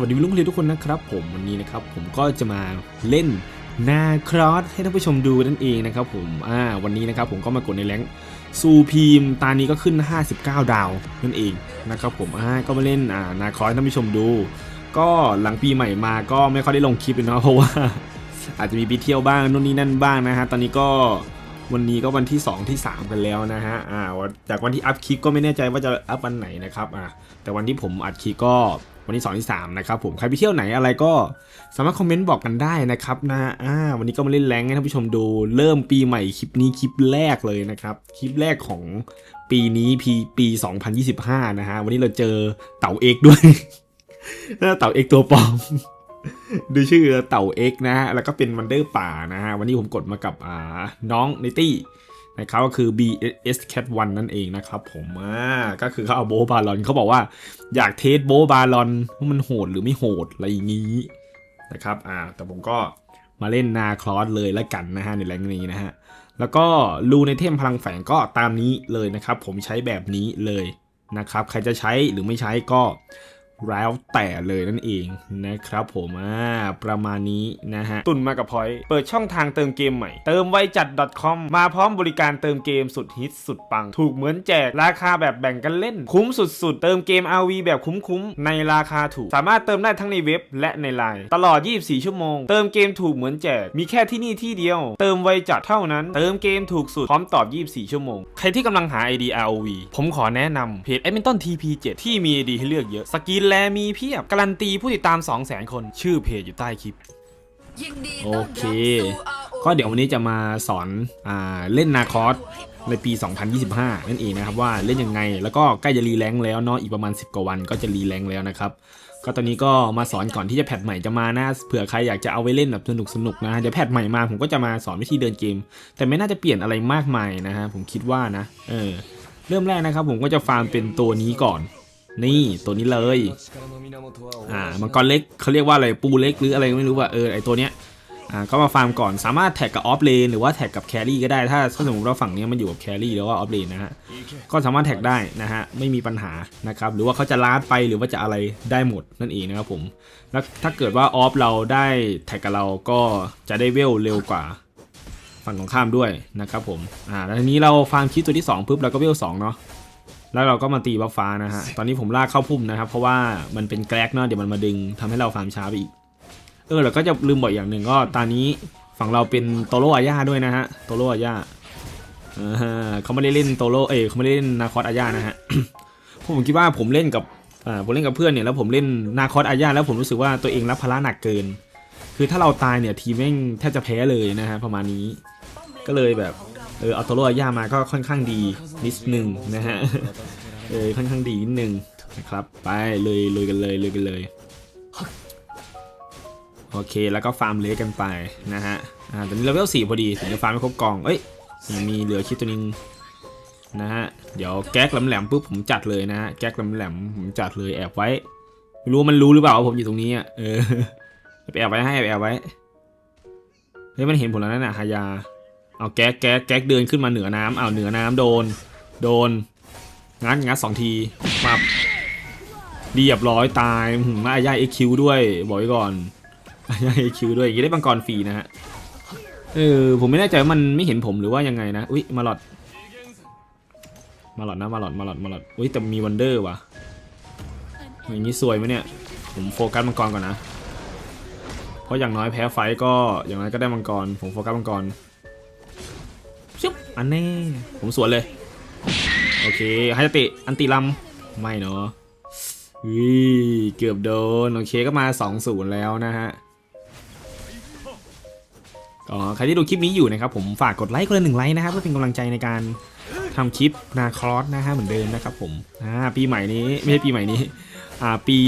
วัสดีลุงเรียนทุกคนนะครับผมวันนี้นะครับผมก็จะมาเล่นนาครอสให้ท่านผู้ชมดูนั่นเองนะครับผมอ่าวันนี้นะครับผมก็มากดในแรงซูพีมตานี้ก็ขึ้น 59 ดาวนั่นเองนะครับผมอ่าก็มาเล่นอ่านาครอสให้ท่านผู้ชมดู ก็หลังปีใหม่มาก็ไม่ค่อยได้ลงคลิปเลยเนาะเพราะว่า อาจจะมีไปเที่ยวบ้างนู่นนี่นั่นบ้างนะฮะตอนนี้ก็วันนี้ก็วันที่ 2 ที่ 3 กันแล้วนะฮะ อ่าจากวันที่อัพคลิปก็ไม่แน่ใจว่าจะอัพวันไหนนะครับ อ่าแต่วันที่ผมอัดคลิปก็ วันที่2ที่3นะครับผมใครไปเที่ยวไหนอะไรก็สามารถคอมเมนต์บอกกันได้นะครับนะอ่าวันนี้ก็มาเล่นแรงให้ท่านผู้ชมดูเริ่มปีใหม่คลิปนี้คลิปแรกเลยนะครับคลิปแรกของปีนี้ปีปี 2025 นะฮะวันนี้เราเจอเต่าเอกด้วยเต่าเอกตัวปลอมดูชื่อเต่าเอ็กนะฮะแล้วก็เป็นวันเดอร์ป่านะฮะวันนี้ผมกดมากับอ่าน้องเนตี้ นะครับก็คือ BS Cat 1นั่นเองนะครับผมอ่าก็คือเขาเอาโบบาลอนเขาบอกว่าอยากเทสโบบาลอนว่ามันโหดหรือไม่โหดอะไรอย่างนี้นะครับอ่าแต่ผมก็มาเล่นนาคลอสเลยแล้วกันนะฮะในแรงนี้นะฮะแล้วก็รูในเทมพลังแฝงก็ตามนี้เลยนะครับ ผมใช้แบบนี้เลยนะครับ ใครจะใช้หรือไม่ใช้ก็ แล้วแต่เลยนั่นเองนะครับผมอ่าประมาณนี้นะฮะ ตุนมากับพอยเปิดช่องทางเติมเกมใหม่ เติมไวจัด .com มาพร้อมบริการเติมเกมสุดฮิตสุดปัง ถูกเหมือนแจก ราคาแบบแบ่งกันเล่น คุ้มสุดๆ เติมเกม RV แบบคุ้มๆ ในราคาถูก สามารถเติมได้ทั้งในเว็บและในไลน์ตลอด 24 ชั่วโมง เติมเกมถูกเหมือนแจก มีแค่ที่นี่ที่เดียว เติมไวจัดเท่านั้น เติมเกมถูกสุดพร้อมตอบ 24 ชั่วโมง ใครที่กำลังหา ID ROV ผมขอแนะนำเพจ a d m i n t o n TP7 ที่มี ID ให้เลือกเยอะสกินแลมีเพียบ การันตีผู้ติดตาม 200,000 คน ชื่อเพจอยู่ใต้คลิป โอเค ก็เดี๋ยววันนี้จะมาสอนอ่าเล่นนาคอสในปี 2025 นั่นเองนะครับว่าเล่นยังไง แล้วก็ใกล้จะรีแรงค์แล้วเนาะอีกประมาณ 10 กว่าวันก็จะรีแรงค์แล้วนะครับ ก็ตอนนี้ก็มาสอนก่อนที่จะแพทใหม่จะมานะเผื่อใครอยากจะเอาไว้เล่นแบบสนุกสนุกๆนะเดี๋ยวแพทใหม่มาผมก็จะมาสอนวิธีเดินเกม แต่ไม่น่าจะเปลี่ยนอะไรมากมายนะฮะผมคิดว่านะเออเริ่มแรกนะครับผมก็จะฟาร์มเป็นตัวนี้ก่อน นี่ตัวนี้เลยอ่ามังกรเล็กเขาเรียกว่าอะไรปูเล็กหรืออะไรไม่รู้ว่าเออไอตัวเนี้ยอ่าก็มาฟาร์มก่อนสามารถแท็กกับออฟเลนหรือว่าแท็กกับแครี่ก็ได้ถ้าสมมติว่าฝั่งเนี้ยมันอยู่กับแครี่แล้วว่าออฟเลนนะฮะก็สามารถแท็กได้นะฮะไม่มีปัญหานะครับหรือว่าเขาจะลาดไปหรือว่าจะอะไรได้หมดนั่นเองนะครับผมแล้วถ้าเกิดว่าออฟเราได้แท็กกับเราก็จะได้เวลเร็วกว่าฝั่งของข้ามด้วยนะครับผมอ่าแล้วทีนี้เราฟาร์มคิดตัวที่สองปุ๊บเราก็เวลสองเนาะ แล้วเราก็มาตีบัฟฟ้านะฮะ ตอนนี้ผมลากเข้าพุ่มนะครับ เพราะว่ามันเป็นแกลกเนาะเดี๋ยวมันมาดึงทำให้เราฟาร์มช้าไปอีก เออแล้วก็จะลืมบอกอย่างหนึ่งก็ตอนนี้ฝั่งเราเป็นโตโรอาญาด้วยนะฮะ โตโรอาญาอ่าเขาไม่ได้เล่นโตโรเอ้ยเขาไม่ได้เล่นนาคอสอาญานะฮะผมคิดว่าผมเล่นกับอ่าผมเล่นกับเพื่อนเนี่ยแล้วผมเล่นนาคอสอาญาแล้วผมรู้สึกว่าตัวเองรับภาระหนักเกิน คือถ้าเราตายเนี่ยทีมแม่งแทบจะแพ้เลยนะฮะประมาณนี้ ก็เลยแบบ เออเอาโตโรอาญามาก็ค่อนข้างดีนิดนึงนะฮะเออค่อนข้างดีนิดนึงนะครับไปเลยเลยกันเลยเลยกันเลยโอเคแล้วก็ฟาร์มเลสกันไปนะฮะอ่าตอนนี้เลเวลสี่พอดีถึงจะฟาร์มไม่ครบกองเอ้ยยังมีเหลือคิดตัวนึงนะฮะเดี๋ยวแก๊กแหลมๆปุ๊บผมจัดเลยนะฮะแก๊กแหลมๆผมจัดเลยแอบไว้ไม่รู้มันรู้หรือเปล่าว่าผมอยู่ตรงนี้อะเออแอบไว้ให้แอบไว้เฮ้ยมันเห็นผมแล้วนั่นน่ะฮายา เอาแก๊กแก๊กแก๊กเดินขึ้นมาเหนือน้ำเอาเหนือน้ำโดน โดน งัดงัดสองทีปับเรียบร้อยตายหืมมาอาญาเอ็กคิวด้วยบอกไว้ก่อนอาญาเอ็กคิวด้วยอย่างนี้ได้บังกรฟรีนะฮะเออผมไม่แน่ใจว่ามันไม่เห็นผมหรือว่ายังไงนะอุ้ยมาหลอด มาหลอดนะมาหลอดมาหลอดมาหลอดอุ้ยแต่มีวันเดอร์ว่ะอย่างนี้สวยไหมเนี่ย ผมโฟกัสมังกรก่อนนะ เพราะอย่างน้อยแพ้ไฟก็อย่างน้อยก็ได้มังกรผมโฟกัสมังกร อันแน่ผมสวนเลย โอเคไฮยาติอันติลัมไม่เนาะวิเกือบโดน โอเคก็มา 2-0 แล้วนะฮะก็ใครที่ดูคลิปนี้อยู่นะครับ ผมฝากกดไลค์คนละหนึ่งไลค์นะครับเพื่อเป็นกำลังใจในการทำคลิปนาครอสนะฮะเหมือนเดิมนะครับผมอ่าปีใหม่นี้ไม่ใช่ปีใหม่นี้อ่าปี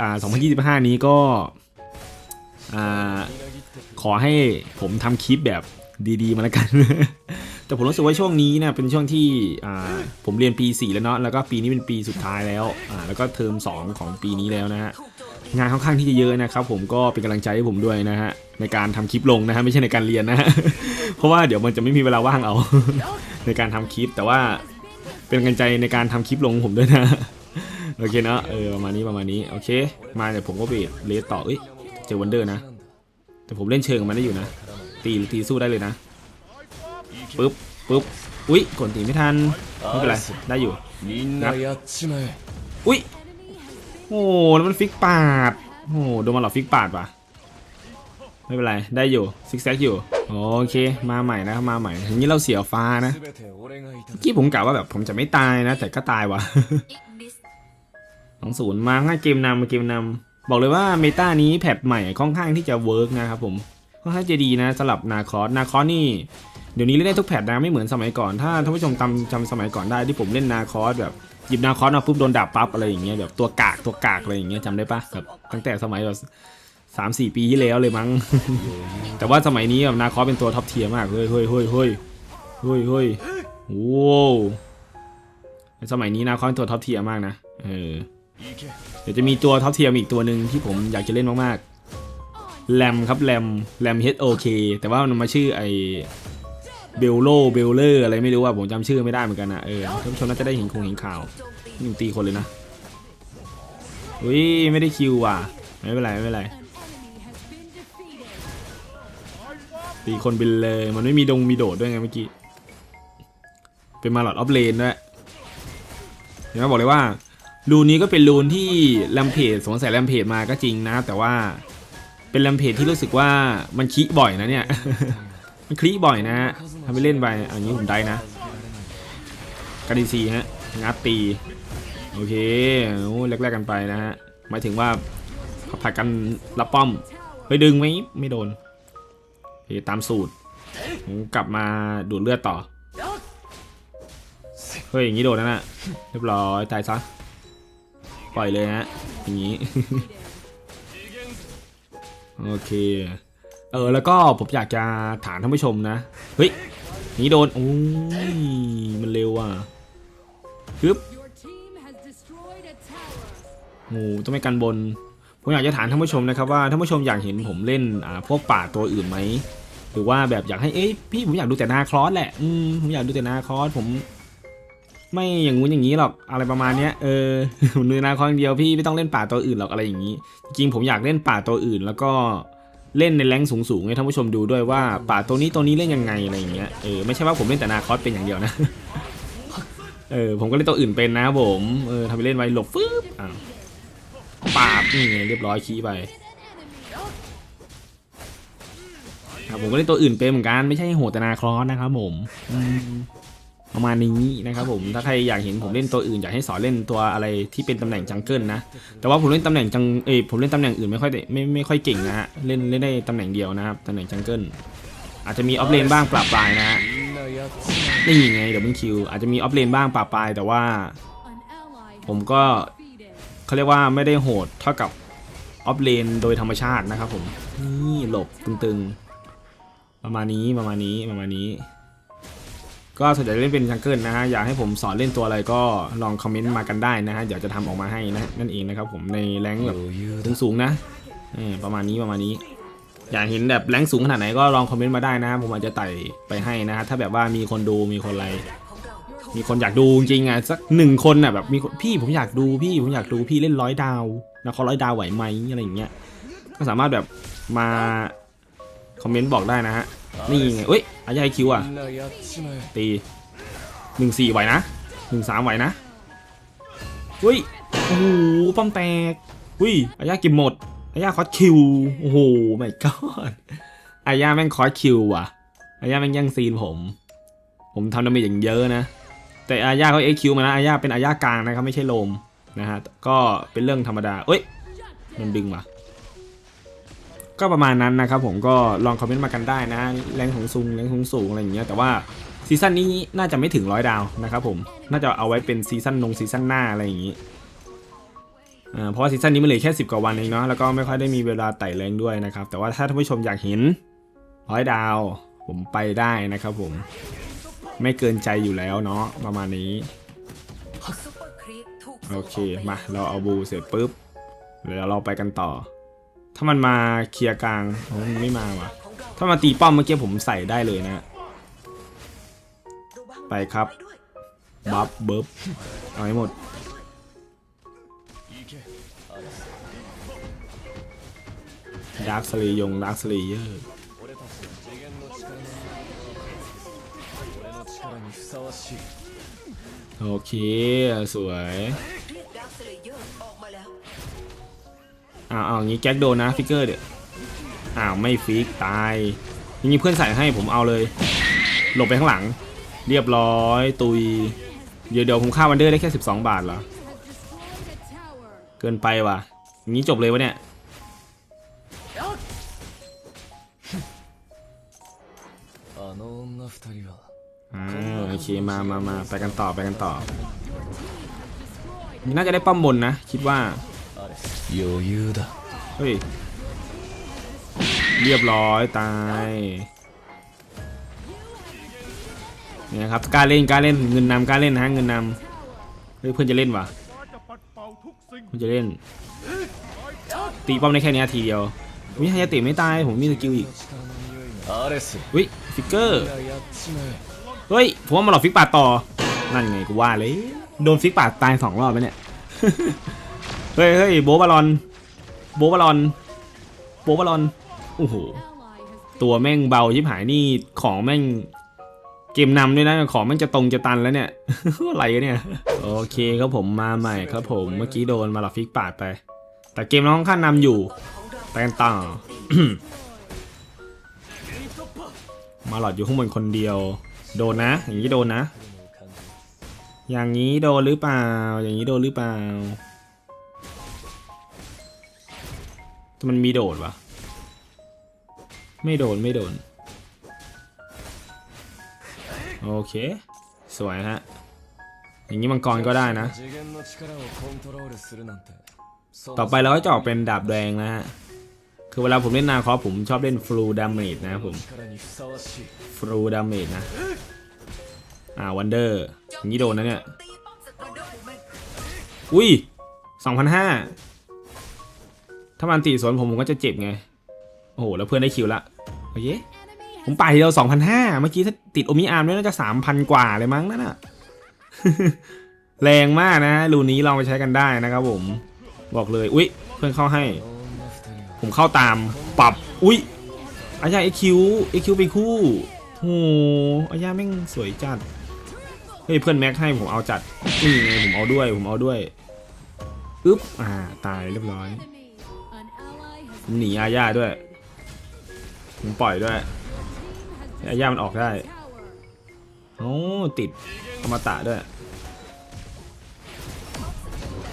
อ่า2025 นี้ก็อ่าขอให้ผมทำคลิปแบบดีๆมาแล้วกัน แต่ผมรู้สึกว่าช่วงนี้เนี่ยเป็นช่วงที่ผมเรียนปี 4 แล้วเนาะแล้วก็ปีนี้เป็นปีสุดท้ายแล้วแล้วก็เทอม 2 ของปีนี้แล้วนะฮะงานค่อนข้างที่จะเยอะนะครับผมก็เป็นกำลังใจให้ผมด้วยนะฮะในการทำคลิปลงนะฮะไม่ใช่ในการเรียนนะฮะเพราะว่าเดี๋ยวมันจะไม่มีเวลาว่างเอา ในการทำคลิป แต่ว่าเป็นกำลังใจในการทำคลิปลงผมด้วยนะโอเคเนอะเออประมาณนี้ประมาณนี้โอเค มาเดี๋ยวผมก็เบรเลสต่อเอ้ยเจอวันเดอร์นะ แต่ผมเล่นเชิงกับมันได้อยู่นะ ตีตีสู้ได้เลยนะ ปุ๊บปุ๊บอุ้ยกดตีไม่ทันไม่เป็นไรได้อยู่นะอุ้ยโอ้แล้วมันฟิกปาดโอ้โดนมาหลอกฟิกปาดปะไม่เป็นไรได้อยู่ซิกแซกอยู่โอเคมาใหม่นะมาใหม่ทีนี้เราเสียฟ้านะกี้ผมกล่าวว่าแบบผมจะไม่ตายนะ แต่ก็ตายว่ะสองศูนย์มาง่ายเกมนำเกมนำบอกเลยว่าเมตานี้แผบใหม่ค่อนข้างที่จะเวิร์กนะครับผม ค่อนข้างจะดีนะสำหรับนาคอสนาคอสนี่เดี๋ยวนี้เล่นได้ทุกแพทนะไม่เหมือนสมัยก่อน ถ้าท่านผู้ชมจำจำสมัยก่อนได้ที่ผมเล่นนาคอสแบบหยิบนาคอสมาปุ๊บโดนดาบปั๊บอะไรอย่างเงี้ยแบบตัวกากตัวกากอะไรอย่างเงี้ยจำได้ปะแบบตั้งแต่สมัยแบบสามสี่ปีที่แล้วเลยมั้ง แต่ว่าสมัยนี้แบบนาคอสเป็นตัวท็อปเทียร์มากเฮ้ยเฮ้ยเฮ้ยเฮ้ยเฮ้ยเฮ้ยโว้วสมัยนี้นาคอสเป็นตัวท็อปเทียร์มากนะเออเดี๋ยวจะมีตัวท็อปเทียมอีกตัวหนึ่งที่ผมอยากจะเล่นมากๆ แรมครับแรมแรม HOK แต่ว่ามันมาชื่อไอเบลโลเบลเลอร์อะไรไม่รู้ว่าผมจำชื่อไม่ได้เหมือนกันนะเออท่านผู้ชมน่าจะได้เห็นคงเห็นข่าวนี่ตีคนเลยนะอุ้ยไม่ได้คิวว่ะไม่เป็นไรไม่เป็นไรตีคนบินเลยมันไม่มีดงมีโดดด้วยไงเมื่อกี้เป็นมาหลอดออฟเลนด้วยเดี๋ยวมาบอกเลยว่ารูนนี้ก็เป็นรูนที่แรมเพจสงสัยแรมเพจมาก็จริงนะ แต่ว่า เป็นแรมเพจที่รู้สึกว่ามันคลิบ่อยนะเนี่ย มันคลิบ่อยนะทำไปเล่นไปอันนี้ผมได้นะกาดีซีฮะงัดตี โอเคโอ้แลกๆกันไปนะฮะหมายถึงว่าผัดกันรับป้อมไปดึงไหมไม่โดนโอเคตามสูตรผมกลับมาดูดเลือดต่อเฮ้ยอย่างนี้โดนแล้วนะเรียบร้อยตายซะปล่อยเลยฮะอย่างนี้ โอเค เออแล้วก็ผมอยากจะถามท่านผู้ชมนะ เฮ้ย นี่โดนโอ้ยมันเร็วอะฮึบ Your team has destroyed a tower. โอ้ต้องไม่กันบน ผมอยากจะถามท่านผู้ชมนะครับว่าท่านผู้ชมอยากเห็นผมเล่นอ่าพวกป่าตัวอื่นไหมหรือว่าแบบอยากให้เอ้ยพี่ผมอยากดูแต่นาคลอสแหละ อืมผมอยากดูแต่นาคลอสผม ไม่อย่างงู้นอย่างนี้หรอกอะไรประมาณเนี้ยเออผมดูนาคองเดียวพี่ไม่ต้องเล่นป่าตัวอื่นหรอกอะไรอย่างนี้ จริงผมอยากเล่นป่าตัวอื่น แล้วก็เล่นในแรงสูงๆให้ท่านผู้ชมดูด้วยว่าป่าตัวนี้ตัวนี้เล่นยังไงอะไรอย่างเงี้ยเออไม่ใช่ว่าผมเล่นแต่นาคอสเป็นอย่างเดียวนะเออผมก็เล่นตัวอื่นเป็นนะผมเออทำไปเล่นไว้หลบฟึบอะปาบนี่ไงเรียบร้อยขี้ไปครับผมก็เล่นตัวอื่นเป็นเหมือนกันไม่ใช่โหดแต่นาคอสนะครับผมอืม ประมาณนี้นะครับผมถ้าใครอยากเห็นผมเล่นตัวอื่นอยากให้สอนเล่นตัวอะไรที่เป็นตำแหน่งจังเกิลนะแต่ว่าผมเล่นตำแหน่งจังเอผมเล่นตำแหน่งอื่นไม่ค่อยได้ไม่ไม่ค่อยเก่งนะฮะเล่นเล่นได้ตำแหน่งเดียวนะครับตำแหน่งจังเกิลอาจจะมีออฟเลนบ้างปรับปลายนะฮะนี่ไงเดี๋ยวมึงคิวอาจจะมีออฟเลนบ้างปรับปลายแต่ว่า ผมก็เขาเรียกว่าไม่ได้โหดเท่ากับออฟเลนโดยธรรมชาตินะครับผมนี่หลบตึงๆประมาณนี้ประมาณนี้ประมาณนี้ ก็สนใจเล่นเป็นชังเกิลนะฮะอยากให้ผมสอนเล่นตัวอะไรก็ลองคอมเมนต์มากันได้นะฮะเดี๋ยวจะทำออกมาให้นะนั่นเองนะครับผมในแรงแบบสูงๆนะประมาณนี้ประมาณนี้ อยากเห็นแบบแรงสูงขนาดไหนก็ลองคอมเมนต์มาได้นะผมอาจจะไต่ไปให้นะฮะถ้าแบบว่ามีคนดูมีคนอะไร มีคนอยากดูจริงอะสักหนึ่งคนอะแบบมีพี่ผมอยากดูพี่ผมอยากดูพี่เล่นร้อยดาวนะเขาร้อยดาวไหวไหมอะไรอย่างเงี้ยก็สามารถแบบมาคอมเมนต์บอกได้นะฮะ นี่ไงเอ้ยอายาคิวอะ ตีหนึ่งสี่ไหวนะหนึ่งสามไหวนะอุ้ย โอ้โห ป้อมแตกอุ้ยอายากินหมดอายาคอสคิว โอ้โหไม่กอดอายาแม่งคอสคิวว่ะอายาแม่งแย่งซีนผม ผมทำดาเมจอย่างเยอะนะ แต่อายาเขาเอคิวมานะอายาเป็นอายากลางนะครับไม่ใช่โลมนะฮะ ก็เป็นเรื่องธรรมดาเอ้ย มันดึงว่ะ ก็ประมาณนั้นนะครับผมก็ลองคอมเมนต์มากันได้นะแรงของซุงแรงของสูงอะไรอย่างเงี้ยแต่ว่าซีซั่นนี้น่าจะไม่ถึงร้อยดาวนะครับผมน่าจะเอาไว้เป็นซีซั่นนงซีซั่นหน้าอะไรอย่างงี้อ่าเพราะว่าซีซั่นนี้มันเหลือแค่ 10 กว่าวันเองเนาะแล้วก็ไม่ค่อยได้มีเวลาไต่แรงด้วยนะครับแต่ว่าถ้าท่านผู้ชมอยากเห็นร้อยดาวผมไปได้นะครับผมไม่เกินใจอยู่แล้วเนาะประมาณนี้โอเคมาเราเอาบูเสร็จปุ๊บเดี๋ยวเราไปกันต่อ ถ้ามันมาเคลียร์กลางโอ้มไม่มาว่ะ ถ้ามาตีป้อมเมื่อกี้ผมใส่ได้เลยนะ ไปครับ บัฟเบิร์บเอาให้หมด ดาร์คสลียงดาร์คสลีเยอร์โอเค สวย อ้าวอ้าวงี้แจ็คโดนนะฟิกเกอร์เดี๋ยวอ้าวไม่ฟิกตายอย่างนี้เพื่อนใส่ให้ผมเอาเลย หลบไปข้างหลัง เรียบร้อย ตุย เดี๋ยวเดี๋ยวผมฆ่าวันเดอร์ได้แค่ 12 บาทเหรอ เกินไปว่ะนี้จบเลยวะเนี่ยอ่าโอเคมามามาไปกันต่อไปกันต่อ น่าจะได้ป้อมบนนะ คิดว่า 余裕だ เฮ้ย เรียบร้อยตาย เนี่ยครับกล้าเล่นกล้าเล่นเงินนำกล้าเล่นนะฮะเงินนำเฮ้ยเพื่อนจะเล่นวะเพื่อนจะเล่น ตีป้อมได้แค่เนี้ยทีเดียววิฮายาเตะไม่ตายผมมีสกิลอีก 力の匂いがアレス วิฟิกเกอร์ がやっちまえ เฮ้ยผมว่ามาหลอกฟิกป่าดต่อ นั่นไงกูว่าเลย โดนฟิกป่าดตายสองรอบแล้วเนี่ย เฮ้ยเฮ้ยโบบาลอน โบบาลอน โบบาลอน โอ้โห ตัวแม่งเบาชิบหายนี่ของแม่งเกมนำด้วยนะของแม่งจะตรงจะตันแล้วเนี่ย อะไรกันเนี่ย โอเคครับผมมาใหม่ครับผม เมื่อกี้โดนมาหลอกฟิกปาดไป แต่เกมเราค่อนข้านำอยู่ไปกันต่อมาหลอดอยู่ข้างบนคนเดียว โดนนะ อย่างนี้โดนนะ อย่างนี้โดนหรือเปล่า อย่างนี้โดนหรือเปล่า มันมีโดดวะไม่โดนไม่โดน โอเค สวยฮะ อย่างนี้มังกรก็ได้นะ ต่อไปเราก็จะออกเป็นดาบแดงนะฮะ คือเวลาผมเล่นนาคอผมชอบเล่นฟลูดาเมจนะผมฟลูดาเมจนะ อ่าวันเดอร์อย่างนี้โดนนะเนี่ย อุ้ยสองพันห้า ถ้ามันตีสวนผมผมก็จะเจ็บไง โอ้โห แล้วเพื่อนได้คิวละ โอเค ผมไปเดียวสองพันห้าเมื่อกี้ถ้าติดโอมิอาร์มด้วน่าจะสามพันกว่าเลยมั้งนั่นอะแรงมากนะรูนี้เราไปใช้กันได้นะครับผม บอกเลย อุ๊ยเพื่อนเข้าให้ ผมเข้าตาม ปรับ อุ๊ยอาญาเอคิวเอคิวไปคู่โหอาญาแม่งสวยจัด เฮ้ยเพื่อนแม็กให้ผมเอาจัด นี่ผมเอาด้วย ผมเอาด้วย อึ๊บ อ่า ตายเรียบร้อย ผมหนีอาญาด้วย ผมปล่อยด้วย อาญามันออกได้ โอ้ติดอมตะด้วย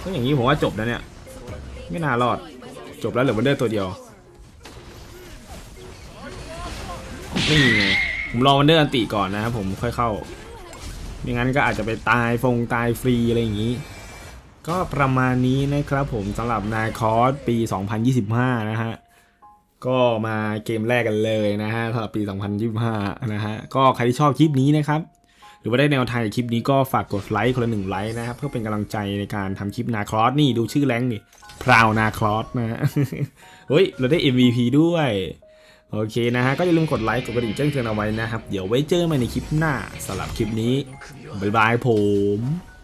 ก็อย่างนี้ผมว่าจบแล้วเนี่ย ไม่น่ารอด จบแล้วเหลือวันเดอร์ตัวเดียว นี่ไง ผมรอวันเดอร์อันติก่อนนะครับผมค่อยเข้า ไม่งั้นก็อาจจะไปตายฟงตายฟรีอะไรอย่างนี้ ก็ประมาณนี้นะครับผมสำหรับนาคอสปี 2025 นะฮะ ก็มาเกมแรกกันเลยนะฮะสำหรับปี 2025 นะฮะ ก็ใครที่ชอบคลิปนี้นะครับ หรือว่าได้แนวทางจากคลิปนี้ก็ฝากกดไลค์คนละหนึ่งไลค์นะครับ เพื่อเป็นกำลังใจในการทำคลิปนาครอสนี่ดูชื่อแรงนี่พราวนาครอสนะฮะเฮ้ย เราได้ MVP ด้วยโอเคนะฮะ ก็อย่าลืมกดไลค์กดกระดิ่งแจ้งเตือนเอาไว้นะครับ เดี๋ยวไว้เจอกันใหม่ในคลิปหน้าสำหรับคลิปนี้ บ๊ายบายผม